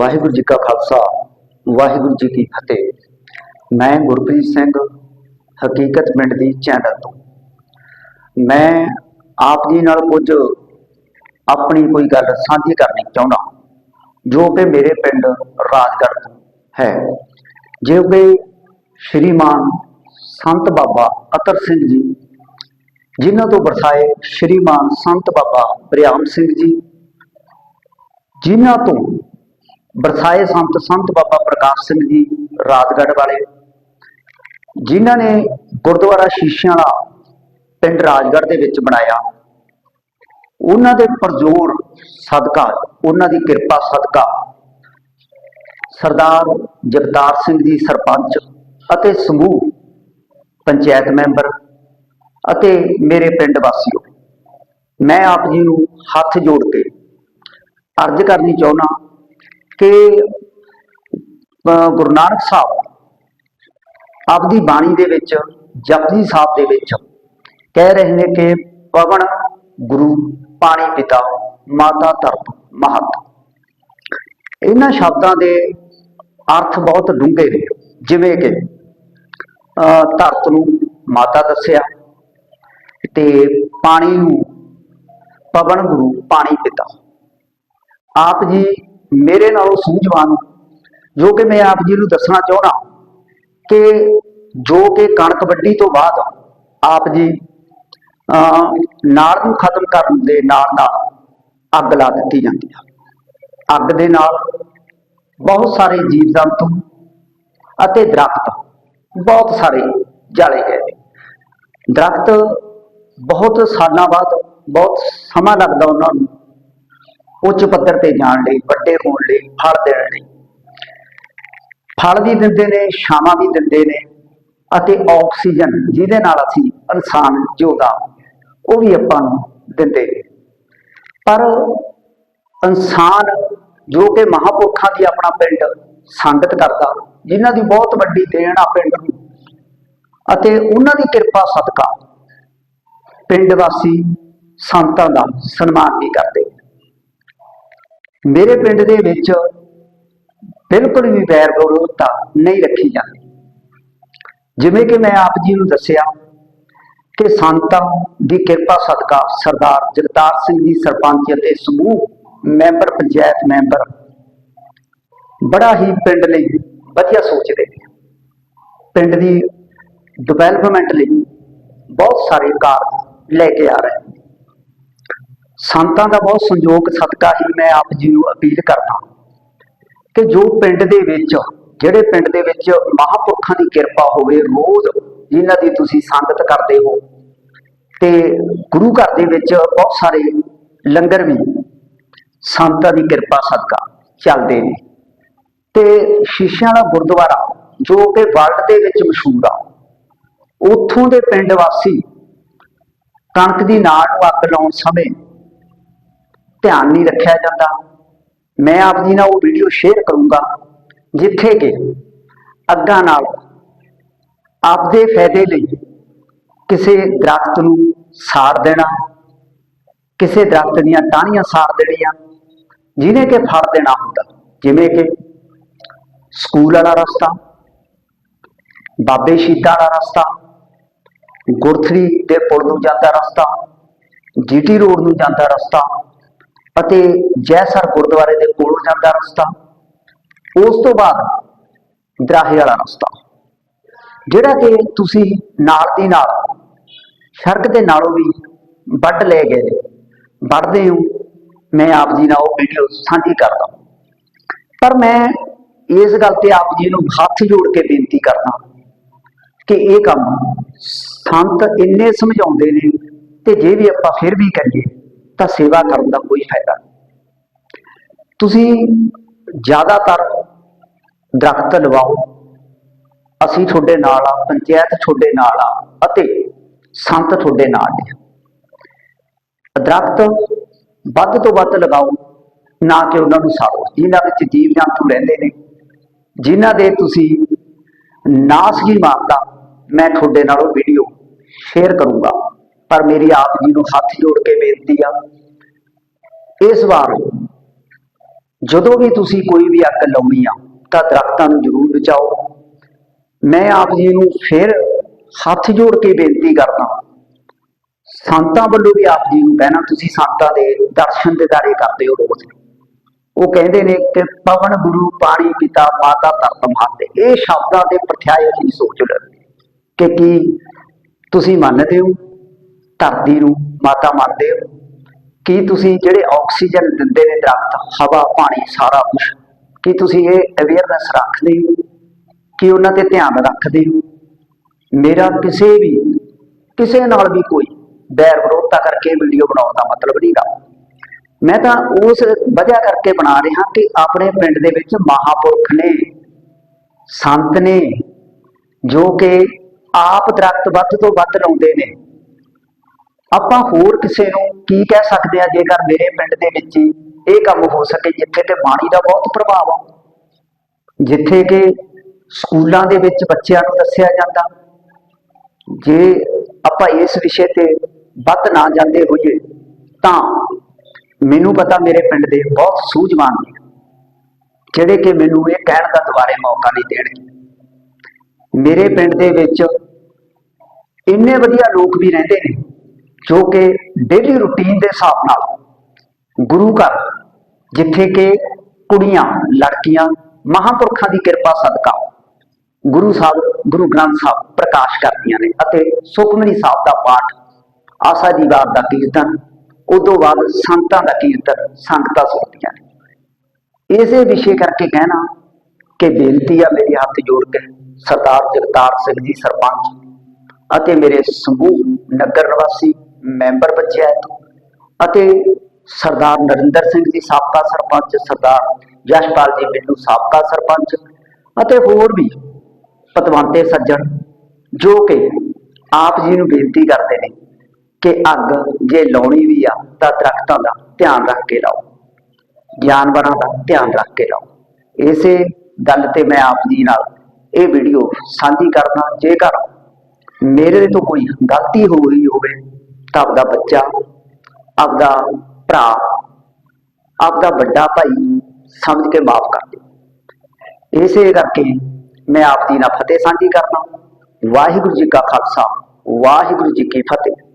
ਵਾਹਿਗੁਰੂ ਜੀ ਕਾ ਖਾਲਸਾ, ਵਾਹਿਗੁਰੂ ਜੀ ਕੀ ਫਤਿਹ। ਮੈਂ ਗੁਰਪ੍ਰੀਤ ਸਿੰਘ, ਹਕੀਕਤ ਪਿੰਡ ਦੀ ਚੈਨਲ ਤੋਂ। ਮੈਂ ਆਪ ਜੀ ਨਾਲ ਕੁਝ ਆਪਣੀ ਕੋਈ ਗੱਲ ਸਾਂਝੀ ਕਰਨੀ ਚਾਹੁੰਦਾ, ਜੋ ਕਿ ਮੇਰੇ ਪਿੰਡ ਰਾਜਗੜ੍ਹ ਤੋਂ ਹੈ। ਜੋ ਕਿ ਸ਼੍ਰੀਮਾਨ ਸੰਤ ਬਾਬਾ ਅਤਰ ਸਿੰਘ ਜੀ, ਜਿਨ੍ਹਾਂ ਤੋਂ ਵਰਸਾਏ ਸ਼੍ਰੀਮਾਨ ਸੰਤ ਬਾਬਾ ਬਰਿਆਮ ਸਿੰਘ ਜੀ, ਜਿਨ੍ਹਾਂ ਤੋਂ ਬਰਸਾਏ ਸੰਤ ਸੰਤ ਬਾਬਾ ਪ੍ਰਕਾਸ਼ ਸਿੰਘ ਜੀ ਰਾਜਗੜ੍ਹ ਵਾਲੇ, ਜਿਨ੍ਹਾਂ ਨੇ ਗੁਰਦੁਆਰਾ ਸ਼ੀਸ਼ਿਆਂ ਵਾਲਾ ਪਿੰਡ ਰਾਜਗੜ੍ਹ ਦੇ ਵਿੱਚ ਬਣਾਇਆ। ਉਹਨਾਂ ਦੇ ਪਰਜੋਰ ਸਦਕਾ, ਉਹਨਾਂ ਦੀ ਕਿਰਪਾ ਸਦਕਾ ਸਰਦਾਰ ਜਗਤਾਰ ਸਿੰਘ ਜੀ ਸਰਪੰਚ ਅਤੇ ਸਮੂਹ ਪੰਚਾਇਤ ਮੈਂਬਰ ਅਤੇ ਮੇਰੇ ਪਿੰਡ ਵਾਸੀਓ, ਮੈਂ ਆਪ ਜੀ ਨੂੰ ਹੱਥ ਜੋੜ ਕੇ ਅਰਜ਼ ਕਰਨੀ ਚਾਹੁੰਦਾ ਕਿ ਗੁਰੂ ਨਾਨਕ ਸਾਹਿਬ ਆਪਦੀ ਬਾਣੀ ਦੇ ਵਿੱਚ, ਜਪਜੀ ਸਾਹਿਬ ਦੇ ਵਿੱਚ ਕਹਿ ਰਹੇ ਨੇ ਕਿ ਪਵਨ ਗੁਰੂ ਪਾਣੀ ਪਿਤਾ, ਮਾਤਾ ਧਰਤ ਮਹਤ। ਇਹਨਾਂ ਸ਼ਬਦਾਂ ਦੇ ਅਰਥ ਬਹੁਤ ਡੂੰਘੇ ਨੇ। ਜਿਵੇਂ ਕਿ, ਅਹ, ਧਰਤ ਨੂੰ ਮਾਤਾ ਦੱਸਿਆ ਤੇ ਪਾਣੀ ਨੂੰ ਪਵਨ ਗੁਰੂ ਪਾਣੀ ਪਿਤਾ। ਆਪ ਜੀ ਮੇਰੇ ਨਾਲੋਂ ਸੂਝਵਾਨ ਜੋ ਕਿ ਮੈਂ ਆਪ ਜੀ ਨੂੰ ਦੱਸਣਾ ਚਾਹੁੰਦਾ ਕਿ ਜੋ ਕਿ ਕਣਕ ਵੱਢੀ ਤੋਂ ਬਾਅਦ ਆਪ ਜੀ, ਅਹ, ਨਾੜ ਨੂੰ ਖਤਮ ਕਰਨ ਦੇ ਨਾਲ ਨਾਲ ਅੱਗ ਲਾ ਦਿੱਤੀ ਜਾਂਦੀ ਹੈ ਅੱਗ ਦੇ ਨਾਲ ਬਹੁਤ ਸਾਰੇ ਜੀਵ ਜੰਤੂ ਅਤੇ ਦਰਖਤ ਬਹੁਤ ਸਾਰੇ ਜਾਲੇ ਗਏ ਨੇ। ਦਰਖਤ ਬਹੁਤ ਸਾਲਾਂ ਬਾਅਦ, ਬਹੁਤ ਸਮਾਂ ਲੱਗਦਾ ਉਹਨਾਂ ਨੂੰ ਉੱਚ ਪੱਧਰ ਤੇ ਜਾਣ ਲਈ, ਵੱਡੇ ਹੋਣ ਲਈ, ਫਲ ਦੇਣ ਲਈ। ਫਲ ਵੀ ਦਿੰਦੇ ਨੇ, ਛਾਵਾਂ ਵੀ ਦਿੰਦੇ ਨੇ ਅਤੇ ਆਕਸੀਜਨ ਜਿਹਦੇ ਨਾਲ ਅਸੀਂ ਇਨਸਾਨ ਜਿਉਂਦਾ ਉਹ ਵੀ ਆਪਾਂ ਨੂੰ ਦਿੰਦੇ ਨੇ। ਪਰ ਇਨਸਾਨ ਜੋ ਕਿ ਮਹਾਪੁਰਖਾਂ ਦੀ ਆਪਣਾ ਪਿੰਡ ਸੰਗਤ ਕਰਦਾ, ਜਿਨ੍ਹਾਂ ਦੀ ਬਹੁਤ ਵੱਡੀ ਦੇਣ ਆ ਪਿੰਡ ਨੂੰ, ਅਤੇ ਉਹਨਾਂ ਦੀ ਕਿਰਪਾ ਸਦਕਾ ਪਿੰਡ ਵਾਸੀ ਸੰਤਾਂ ਦਾ ਸਨਮਾਨ ਵੀ ਕਰਦੇ ਮੇਰੇ ਪਿੰਡ ਦੇ ਵਿੱਚ ਬਿਲਕੁਲ ਵੀ ਵੈਰ ਵਿਰੋਧਤਾ ਨਹੀਂ ਰੱਖੀ ਜਾਂਦੀ। ਜਿਵੇਂ ਕਿ ਮੈਂ ਆਪ ਜੀ ਨੂੰ ਦੱਸਿਆ ਕਿ ਸੰਤਾਂ ਦੀ ਕਿਰਪਾ ਸਦਕਾ ਸਰਦਾਰ ਜਗਤਾਰ ਸਿੰਘ ਜੀ ਸਰਪੰਚ ਅਤੇ ਸਮੂਹ ਮੈਂਬਰ, ਪੰਚਾਇਤ ਮੈਂਬਰ ਬੜਾ ਹੀ ਪਿੰਡ ਲਈ ਵਧੀਆ ਸੋਚਦੇ ਨੇ। ਪਿੰਡ ਦੀ ਡਿਵੈਲਪਮੈਂਟ ਲਈ ਬਹੁਤ ਸਾਰੇ ਕਾਰਜ ਲੈ ਕੇ ਆ ਰਹੇ ਸੰਤਾਂ ਦਾ ਬਹੁਤ ਸੰਯੋਗ ਸਦਕਾ ਹੀ ਮੈਂ ਆਪ ਜੀ ਨੂੰ ਅਪੀਲ ਕਰਦਾ ਕਿ ਜੋ ਪਿੰਡ ਦੇ ਵਿੱਚ, ਜਿਹੜੇ ਪਿੰਡ ਦੇ ਵਿੱਚ ਮਹਾਪੁਰਖਾਂ ਦੀ ਕਿਰਪਾ ਹੋਵੇ, ਰੋਜ਼ ਜਿਨ੍ਹਾਂ ਦੀ ਤੁਸੀਂ ਸੰਗਤ ਕਰਦੇ ਹੋ ਤੇ ਗੁਰੂ ਘਰ ਦੇ ਵਿੱਚ ਬਹੁਤ ਸਾਰੇ ਲੰਗਰ ਵੀ ਸੰਤਾਂ ਦੀ ਕਿਰਪਾ ਸਦਕਾ ਚੱਲਦੇ ਨੇ। ਤੇ ਸ਼ੀਸ਼ਿਆਂ ਦਾ ਗੁਰਦੁਆਰਾ ਜੋ ਕਿ ਵਰਲਡ ਦੇ ਵਿੱਚ ਮਸ਼ਹੂਰ ਆ, ਉੱਥੋਂ ਦੇ ਪਿੰਡ ਵਾਸੀ ਕਣਕ ਦੀ ਨਾੜ ਨੂੰ ਅੱਗ ਲਾਉਣ ਸਮੇਂ ਧਿਆਨ ਨਹੀਂ ਰੱਖਿਆ ਜਾਂਦਾ। ਮੈਂ ਆਪ ਜੀ ਨਾਲ ਉਹ ਵੀਡੀਓ ਸ਼ੇਅਰ ਕਰੂੰਗਾ, ਜਿੱਥੇ ਕਿ ਅੱਗਾਂ ਨਾਲ ਆਪਦੇ ਫਾਇਦੇ ਲਈ ਕਿਸੇ ਦਰਖਤ ਨੂੰ ਸਾੜ ਦੇਣਾ, ਕਿਸੇ ਦਰਖਤ ਦੀਆਂ ਟਾਹਣੀਆਂ ਸਾੜ ਦੇਣੀਆਂ, ਜਿਹਨੇ ਕਿ ਫੜ ਦੇਣਾ ਹੁੰਦਾ। ਜਿਵੇਂ ਕਿ ਸਕੂਲ ਵਾਲਾ ਰਸਤਾ, ਬਾਬੇ ਸ਼ੀਤਾ ਵਾਲਾ ਰਸਤਾ, ਗੁਰਥਰੀ ਦੇ ਪੁਲ ਨੂੰ ਜਾਂਦਾ ਰਸਤਾ, ਜੀਟੀ ਰੋਡ ਨੂੰ ਜਾਂਦਾ ਰਸਤਾ ਅਤੇ ਜੈਸਰ ਗੁਰਦੁਆਰੇ ਦੇ ਕੋਲੋਂ ਜਾਂਦਾ ਰਸਤਾ। ਉਸ ਤੋਂ ਬਾਅਦ ਦਰਾਹੇ ਵਾਲਾ ਰਸਤਾ, ਜਿਹੜਾ ਕਿ ਤੁਸੀਂ ਨਾਲ ਦੀ ਨਾਲ ਸੜਕ ਦੇ ਨਾਲੋਂ ਵੀ ਵੱਢ ਲੈ ਗਏ ਵੱਢਦੇ ਹੋ, ਮੈਂ ਆਪ ਜੀ ਨਾਲ ਉਹ ਵੀਡੀਓ ਸਾਂਝੀ ਕਰਦਾ ਪਰ ਮੈਂ ਇਸ ਗੱਲ ਤੇ ਆਪ ਜੀ ਨੂੰ ਹੱਥ ਜੋੜ ਕੇ ਬੇਨਤੀ ਕਰਦਾ ਕਿ ਇਹ ਕੰਮ ਸੰਤ ਇੰਨੇ ਸਮਝਾਉਂਦੇ ਨੇ ਤੇ ਜੇ ਵੀ ਆਪਾਂ ਫਿਰ ਵੀ ਕਰੀਏ ਤਾਂ ਸੇਵਾ ਕਰਨ ਦਾ ਕੋਈ ਫਾਇਦਾ ਤੁਸੀਂ ਜ਼ਿਆਦਾਤਰ ਦਰਖਤ ਲਵਾਓ, ਅਸੀਂ ਤੁਹਾਡੇ ਨਾਲ ਆ, ਪੰਚਾਇਤ ਤੁਹਾਡੇ ਨਾਲ ਆ ਅਤੇ ਸੰਤ ਤੁਹਾਡੇ ਨਾਲ ਨੇ। ਦਰਖਤ ਵੱਧ ਤੋਂ ਵੱਧ ਲਗਾਓ, ਨਾ ਕਿ ਉਹਨਾਂ ਨੂੰ ਸਾੜੋ। ਜਿਨ੍ਹਾਂ ਵਿੱਚ ਜੀਵ ਜੰਤੂ ਰਹਿੰਦੇ ਨੇ, ਜਿਨ੍ਹਾਂ ਦੇ ਤੁਸੀਂ ਨਾਸ ਹੀ ਮਾਰਦਾ, ਮੈਂ ਤੁਹਾਡੇ ਨਾਲ ਉਹ ਵੀਡੀਓ ਸ਼ੇਅਰ ਕਰੂੰਗਾ। ਪਰ ਮੇਰੀ ਆਪ ਜੀ ਨੂੰ ਹੱਥ ਜੋੜ ਕੇ ਬੇਨਤੀ ਆ, ਇਸ ਵਾਰ ਜਦੋਂ ਵੀ ਤੁਸੀਂ ਕੋਈ ਵੀ ਅੱਗ ਲਾਉਣੀ ਆ, ਤਾਂ ਦਰਖਤਾਂ ਨੂੰ ਜ਼ਰੂਰ ਬਚਾਓ। ਮੈਂ ਆਪ ਜੀ ਨੂੰ ਫਿਰ ਹੱਥ ਜੋੜ ਕੇ ਬੇਨਤੀ ਕਰਦਾ ਸੰਤਾਂ ਵੱਲੋਂ ਵੀ ਆਪ ਜੀ ਨੂੰ ਕਹਿਣਾ ਤੁਸੀਂ ਸੰਤਾਂ ਦੇ ਦਰਸ਼ਨ ਦਿਦਾਰੇ ਕਰਦੇ ਹੋ ਰੋਜ਼। ਉਹ ਕਹਿੰਦੇ ਨੇ ਕਿ ਪਵਨ ਗੁਰੂ ਪਾਣੀ ਪਿਤਾ ਮਾਤਾ ਧਰਤ ਮਾਤੇ ਇਹ ਸ਼ਬਦਾਂ ਦੇ ਪ੍ਰਥਾਏ ਦੀ ਸੋਚ ਲਓ ਕਿ ਕੀ ਤੁਸੀਂ ਮੰਨਦੇ ਹੋ? ਧਰਤੀ ਨੂੰ ਮਾਤਾ ਮੰਨਦੇ ਹੋ? ਕੀ ਤੁਸੀਂ ਜਿਹੜੇ ਆਕਸੀਜਨ ਦਿੰਦੇ ਨੇ ਦਰਖਤ, ਹਵਾ, ਪਾਣੀ, ਸਾਰਾ ਕੁਝ ਕੀ ਤੁਸੀਂ ਇਹ ਅਵੇਅਰਨੈਸ ਰੱਖਦੇ ਹੋ? ਕਿ ਉਹਨਾਂ ਤੇ ਧਿਆਨ ਰੱਖਦੇ ਹੋ? ਮੇਰਾ ਕਿਸੇ ਵੀ, ਕਿਸੇ ਨਾਲ ਵੀ ਕੋਈ ਬੈਰ ਵਿਰੋਧਤਾ ਕਰਕੇ ਵੀਡੀਓ ਬਣਾਉਣ ਦਾ ਮਤਲਬ ਨਹੀਂਗਾ ਮੈਂ ਤਾਂ ਉਸ ਵਜ੍ਹਾ ਕਰਕੇ ਬਣਾ ਰਿਹਾ ਕਿ ਆਪਣੇ ਪਿੰਡ ਦੇ ਵਿੱਚ ਮਹਾਪੁਰਖ ਨੇ, ਸੰਤ ਨੇ, ਜੋ ਕਿ ਆਪ ਦਰਖਤ ਵੱਧ ਤੋਂ ਵੱਧ ਲਾਉਂਦੇ ਨੇ। ਆਪਾਂ ਹੋਰ ਕਿਸੇ ਨੂੰ ਕੀ ਕਹਿ ਸਕਦੇ ਆ ਜੇਕਰ ਮੇਰੇ ਪਿੰਡ ਦੇ ਵਿੱਚ ਹੀ ਇਹ ਕੰਮ ਹੋ ਸਕੇ, ਜਿੱਥੇ ਕਿ ਪਾਣੀ ਦਾ ਬਹੁਤ ਪ੍ਰਭਾਵ ਆ। ਜਿੱਥੇ ਕਿ ਸਕੂਲਾਂ ਦੇ ਵਿੱਚ ਬੱਚਿਆਂ ਨੂੰ ਦੱਸਿਆ ਜਾਂਦਾ, ਜੇ ਆਪਾਂ ਇਸ ਵਿਸ਼ੇ ਤੇ ਵੱਧ ਨਾ ਜਾਂਦੇ ਹੋਈਏ, ਤਾਂ ਮੈਨੂੰ ਪਤਾ ਮੇਰੇ ਪਿੰਡ ਦੇ ਬਹੁਤ ਸੂਝਵਾਨ ਨੇ, ਜਿਹੜੇ ਕਿ ਮੈਨੂੰ ਇਹ ਕਹਿਣ ਦਾ ਦੁਬਾਰੇ ਮੌਕਾ ਨਹੀਂ ਦੇਣਗੇ। ਮੇਰੇ ਪਿੰਡ ਦੇ ਵਿੱਚ ਇੰਨੇ ਵਧੀਆ ਲੋਕ ਵੀ ਰਹਿੰਦੇ ਨੇ ਜੋ ਕਿ ਡੇਲੀ ਰੁਟੀਨ ਦੇ ਹਿਸਾਬ ਨਾਲ ਗੁਰੂ ਘਰ, ਜਿੱਥੇ ਕਿ ਕੁੜੀਆਂ, ਲੜਕੀਆਂ, ਮਹਾਂਪੁਰਖਾਂ ਦੀ ਕਿਰਪਾ ਸਦਕਾ ਗੁਰੂ ਸਾਹਿਬ, ਗੁਰੂ ਗ੍ਰੰਥ ਸਾਹਿਬ ਪ੍ਰਕਾਸ਼ ਕਰਦੀਆਂ ਨੇ ਅਤੇ ਸੁਖਮਨੀ ਸਾਹਿਬ ਦਾ ਪਾਠ, ਆਸਾ ਦੀ ਵਾਰ ਦਾ ਕੀਰਤਨ, ਉਦੋਂ ਬਾਅਦ ਸੰਤਾਂ ਦਾ ਕੀਰਤਨ, ਸੰਗਤਾਂ ਸੁਣਦੀਆਂ ਨੇ। ਇਸੇ ਵਿਸ਼ੇ ਕਰਕੇ ਕਹਿਣਾ ਕਿ ਬੇਨਤੀ ਆ ਮੇਰੇ ਹੱਥ ਜੋੜ ਕੇ ਸਰਦਾਰ ਜਗਤਾਰ ਸਿੰਘ ਜੀ ਸਰਪੰਚ ਅਤੇ ਮੇਰੇ ਸਮੂਹ ਨਗਰ ਨਿਵਾਸੀ ਮੈਂਬਰ ਬਚਿਆ ਪੰਚਾਇਤ ਅਤੇ ਸਰਦਾਰ ਨਰਿੰਦਰ ਸਿੰਘ ਜੀ ਸਾਬਕਾ ਸਰਪੰਚ, ਸਰਦਾਰ ਜਸ਼ਪਾਲ ਜੀ ਬਿੱਲੂ ਸਾਬਕਾ ਸਰਪੰਚ ਅਤੇ ਹੋਰ ਵੀ ਪਤਵੰਤੇ ਸੱਜਣ ਜੋ ਕਿ ਆਪ ਜੀ ਨੂੰ ਬੇਨਤੀ ਕਰਦੇ ਨੇ ਕਿ ਅੱਗ ਜੇ ਲਾਉਣੀ ਵੀ ਆ ਤਾਂ ਦਰਖਤਾਂ ਦਾ ਧਿਆਨ ਰੱਖ ਕੇ ਲਾਓ, ਜਾਨਵਰਾਂ ਦਾ ਧਿਆਨ ਰੱਖ ਕੇ ਲਾਓ। ਇਸੇ ਗੱਲ ਤੇ ਮੈਂ ਆਪ ਜੀ ਨਾਲ ਇਹ ਵੀਡੀਓ ਸਾਂਝੀ ਕਰਦਾ, ਜੇਕਰ ਮੇਰੇ ਤੋਂ ਕੋਈ ਗਲਤੀ ਹੋਈ ਹੋਵੇ ਤਾਂ ਆਪਦਾ ਬੱਚਾ, ਆਪਦਾ ਭਰਾ, ਆਪਦਾ ਵੱਡਾ ਭਾਈ ਸਮਝ ਕੇ ਮਾਫ ਕਰ ਦਿਓ। ਇਸੇ ਕਰਕੇ ਮੈਂ ਆਪ ਜੀ ਨਾਲ ਫਤਿਹ ਸਾਂਝੀ ਕਰਦਾ ਵਾਹਿਗੁਰੂ ਜੀ ਕਾ ਖਾਲਸਾ, ਵਾਹਿਗੁਰੂ ਜੀ ਕੀ ਫਤਿਹ।